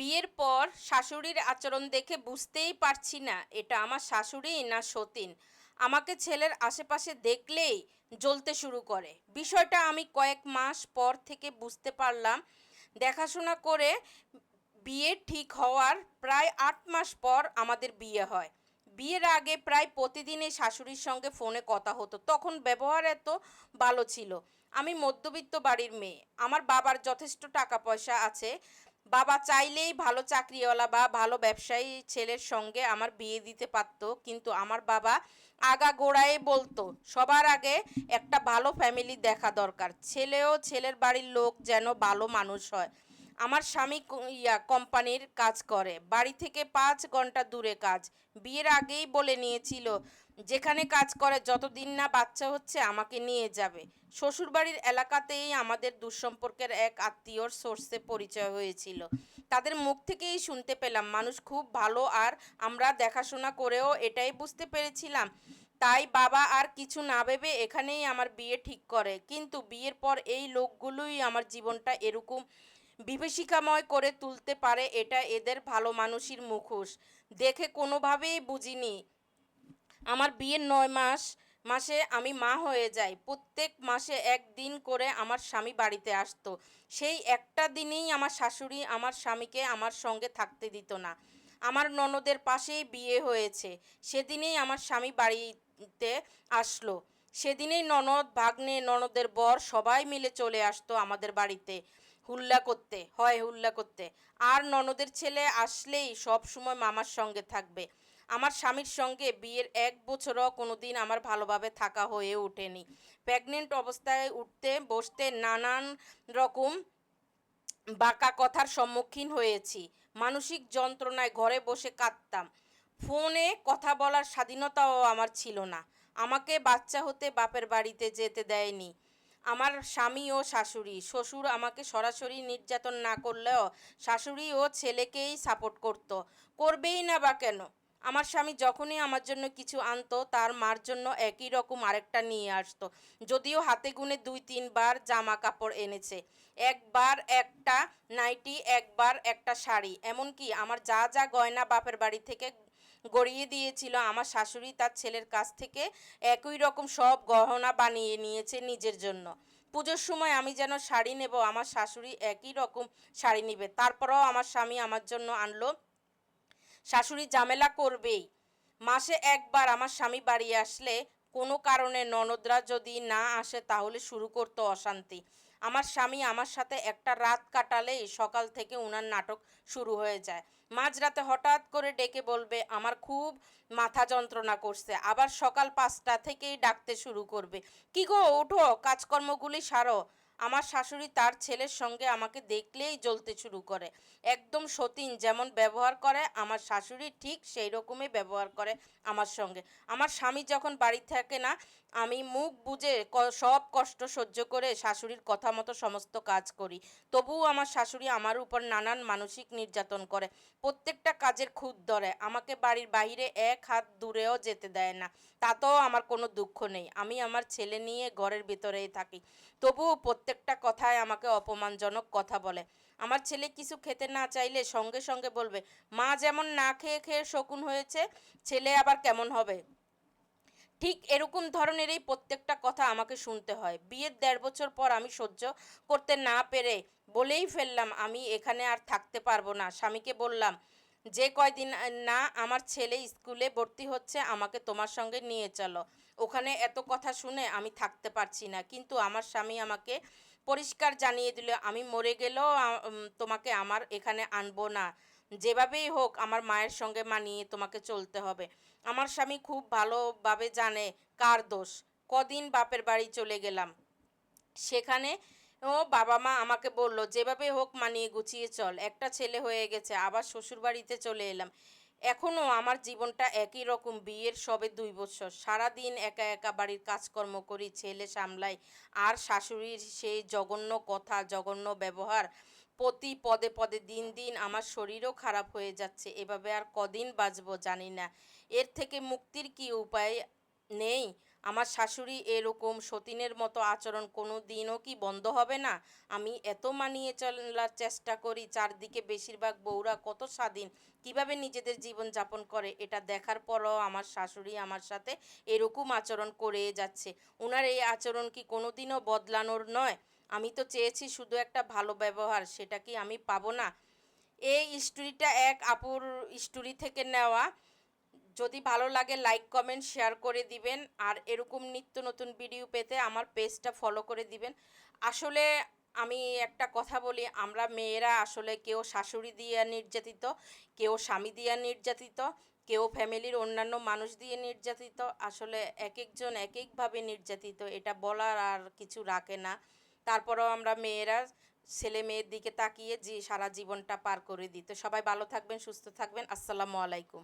বিয়ের পর শাশুড়ির আচরণ দেখে বুঝতেই পারছি না, এটা আমার শাশুড়ি না সতীন। আমাকে ছেলের আশেপাশে দেখলেই জ্বলতে শুরু করে। বিষয়টা আমি কয়েক মাস পর থেকে বুঝতে পারলাম। দেখাশোনা করে বিয়ে ঠিক হওয়ার প্রায় আট মাস পর আমাদের বিয়ে হয়। বিয়ের আগে প্রায় প্রতিদিনই শাশুড়ির সঙ্গে ফোনে কথা হতো। তখন ব্যবহার এত ভালো ছিল। আমি মধ্যবিত্ত বাড়ির মেয়ে। আমার বাবার যথেষ্ট টাকা পয়সা আছে। বাবা চাইলেই ভালো চাকরিওয়ালা বা ভালো ব্যবসায়ী ছেলের সঙ্গে আমার বিয়ে দিতে পারতো, কিন্তু আমার বাবা আগা গোড়ায় বলতো, সবার আগে একটা ভালো ফ্যামিলি দেখা দরকার। ছেলেও ছেলের বাড়ির লোক যেন ভালো মানুষ হয়। আমার স্বামী ইয়া, কোম্পানির কাজ করে। বাড়ি থেকে পাঁচ ঘণ্টা দূরে কাজ। বিয়ের আগেই বলে নিয়েছিল, যেখানে কাজ করে, যতদিন না বাচ্চা হচ্ছে, আমাকে নিয়ে যাবে। শ্বশুরবাড়ির এলাকাতেই আমাদের দুঃসম্পর্কের এক আত্মীয়র সোর্সে পরিচয় হয়েছিল। তাদের মুখ থেকেই শুনতে পেলাম, মানুষ খুব ভালো আর আমরা দেখাশোনা করেও এটাই বুঝতে পেরেছিলাম। তাই বাবা আর কিছু না ভেবে এখানেই আমার বিয়ে ঠিক করে। কিন্তু বিয়ের পর এই লোকগুলোই আমার জীবনটা এরকম বিভীষিকাময় করে তুলতে পারে, এটা এদের ভালো মানুষের মুখোশ। দেখে কোনোভাবেই বুঝিনি। আমার বিয়ের নয় মাস, মাসে আমি মা হয়ে যাই। প্রত্যেক মাসে একদিন করে আমার স্বামী বাড়িতে আসতো। সেই একটা দিনেই আমার শাশুড়ি আমার স্বামীকে আমার সঙ্গে থাকতে দিত না। আমার ননদের পাশেই বিয়ে হয়েছে। সেদিনেই আমার স্বামী বাড়িতে আসলো। সেদিনেই ননদ, ভাগ্নে, ননদের বর সবাই মিলে চলে আসতো আমাদের বাড়িতে। হুল্লা করতে, হয় হুল্লা করতে। আর ননদের ছেলে আসলেই সব সময় মামার সঙ্গে থাকবে। আমার স্বামীর সঙ্গে বিয়ের এক বছরও কোনো দিন আমার ভালোভাবে থাকা হয়ে ওঠেনি। প্রেগনেন্ট অবস্থায় উঠতে বসতে নানান রকম বাঁকা কথার সম্মুখীন হয়েছি। মানসিক যন্ত্রণায় ঘরে বসে কাঁদতাম। ফোনে কথা বলার স্বাধীনতাও আমার ছিল না। আমাকে বাচ্চা হতে বাপের বাড়িতে যেতে দেয়নি। আমার স্বামী ও শাশুড়ি। শ্বশুর আমাকে সরাসরি নির্যাতন না করলেও শাশুড়ি ও ছেলেকেই সাপোর্ট করতো। করবেই না বা কেন? আমার স্বামী যখনই আমার জন্য কিছু আনতো, তার মার জন্য একই রকম আরেকটা নিয়ে আসতো। যদিও হাতে গুনে দুই, তিনবার জামা কাপড় এনেছে। একবার একটা নাইটি, একবার একটা শাড়ি। এমনকি আমার যা যা গয়না বাপের বাড়ি থেকে গড়িয়ে দিয়েছিল। আমার শাশুড়ি তার ছেলের কাছ থেকে একই রকম সব গহনা বানিয়ে নিয়েছে নিজের জন্য। পুজোর সময় আমি যেন শাড়ি নেব, আমার শাশুড়ি একই রকম শাড়ি নেবে। তারপরেও আমার স্বামী আমার জন্য আনলো। শাশুড়ি ঝামেলা করবেই। মাসে একবার আমার স্বামী বাড়ি আসলে কোনো কারণে ননদরা যদি না আসে, তাহলে শুরু করতো অশান্তি। আমার স্বামী আমার সাথে একটা রাত কাটালেই সকাল থেকে উনার নাটক শুরু হয়ে যায়। মাঝরাতে হঠাৎ করে ডেকে বলবে, আমার খুব মাথা যন্ত্রণা করছে। আবার সকাল পাঁচটা থেকেই ডাকতে শুরু করবে। কি গো, ওঠো, কাজকর্মগুলি সারো। আমার শাশুড়ি তার ছেলের সঙ্গে আমাকে দেখলেই জ্বলতে শুরু করে। একদম সতীন যেমন ব্যবহার করে, আমার শাশুড়ি ঠিক সেই রকমই ব্যবহার করে আমার সঙ্গে। আমার স্বামী যখন বাড়ি থাকে না, আমি মুখ ক- সব কষ্ট সহ্য করে শাশুড়ির কথা মতো সমস্ত কাজ করি। তবুও আমার শাশুড়ি আমার উপর নানান মানসিক নির্যাতন করে। প্রত্যেকটা কাজের খুদ ধরে। আমাকে বাড়ির বাইরে এক হাত দূরেও যেতে দেয় না। তাতেও আমার কোনো দুঃখ নেই। আমি আমার ছেলে নিয়ে ঘরের ভিতরেই থাকি। তবুও প্রত্যেকটা কথায় আমাকে অপমানজনক কথা বলে। আমার ছেলে কিছু খেতে না চাইলে সঙ্গে সঙ্গে বলবে, মা যেমন না খেয়ে খেয়ে শকুন হয়েছে, ছেলে আবার কেমন হবে? ঠিক এরকম ধরনেরই প্রত্যেকটা কথা আমাকে শুনতে হয়। বিয়ের দেড় বছর পর আমি সহ্য করতে না পেরে বলেই ফেললাম, আমি এখানে আর থাকতে পারব না। স্বামীকে বললাম, যে কয়দিন না আমার ছেলে স্কুলে ভর্তি হচ্ছে, আমাকে তোমার সঙ্গে নিয়ে চলো। ওখানে এত কথা শুনে আমি থাকতে পারছি না। কিন্তু আমার স্বামী আমাকে পরিষ্কার জানিয়ে দিল, আমি মরে গেলেও তোমাকে আমার এখানে আনব না। যেভাবেই হোক, আমার মায়ের সঙ্গে মানিয়ে তোমাকে চলতে হবে। আমার স্বামী খুব ভালোভাবে জানে কার দোষ। কদিন বাপের বাড়ি চলে গেলাম। সেখানে ও বাবা মা আমাকে বলল, যেভাবে হোক, মানিয়ে গুছিয়ে চল। একটা ছেলে হয়ে গেছে, আবার শ্বশুরবাড়িতে চলে এলাম। এখনও আমার জীবনটা একই রকম। বিয়ের সবে দুই বছর। সারাদিন একা একা বাড়ির কাজকর্ম করি, ছেলে সামলাই আর শাশুড়ির সেই জঘন্য কথা, জঘন্য ব্যবহার প্রতি পদে পদে দিন দিন আমার শরীরও খারাপ হয়ে যাচ্ছে। এভাবে আর কদিন বাঁচবো জানি না। এর থেকে মুক্তির কি উপায় নেই? আমার শাশুড়ি এরকম সতীনের মতো আচরণ কোনো দিনও কি বন্ধ হবে না? আমি এত মানিয়ে চলার চেষ্টা করি, চারদিকে বেশিরভাগ বউরা কত স্বাধীন, কীভাবে নিজেদের জীবন যাপন করে, এটা দেখার পরও আমার শাশুড়ি আমার সাথে এরকম আচরণ করে যাচ্ছে। ওনার এই আচরণ কি কোনো দিনও বদলানোর নয়? আমি তো চেয়েছি শুধু একটা ভালো ব্যবহার, সেটা কি আমি পাবো না? এই স্টোরিটা এক আপুর স্টোরি থেকে নেওয়া যদি ভালো লাগে লাইক কমেন্ট শেয়ার করে দিবেন। আর এরকম নিত্য নতুন ভিডিও পেতে আমার পেজটা ফলো করে দিবেন। আসলে আমি একটা কথা বলি, আমরা মেয়েরা আসলে কেউ শাশুড়ি দিয়ে নির্যাতিত, কেউ স্বামী দিয়ে নির্যাতিত, কেউ ফ্যামিলির অন্যান্য মানুষ দিয়ে নির্যাতিত। আসলে এক একজন এক একভাবে নির্যাতিত, এটা বলার আর কিছু রাখে না। তারপরেও আমরা মেয়েরা ছেলে মেয়ের দিকে তাকিয়ে যে সারা জীবনটা পার করে দিত সবাই ভালো থাকবেন, সুস্থ থাকবেন। আসসালামু আলাইকুম।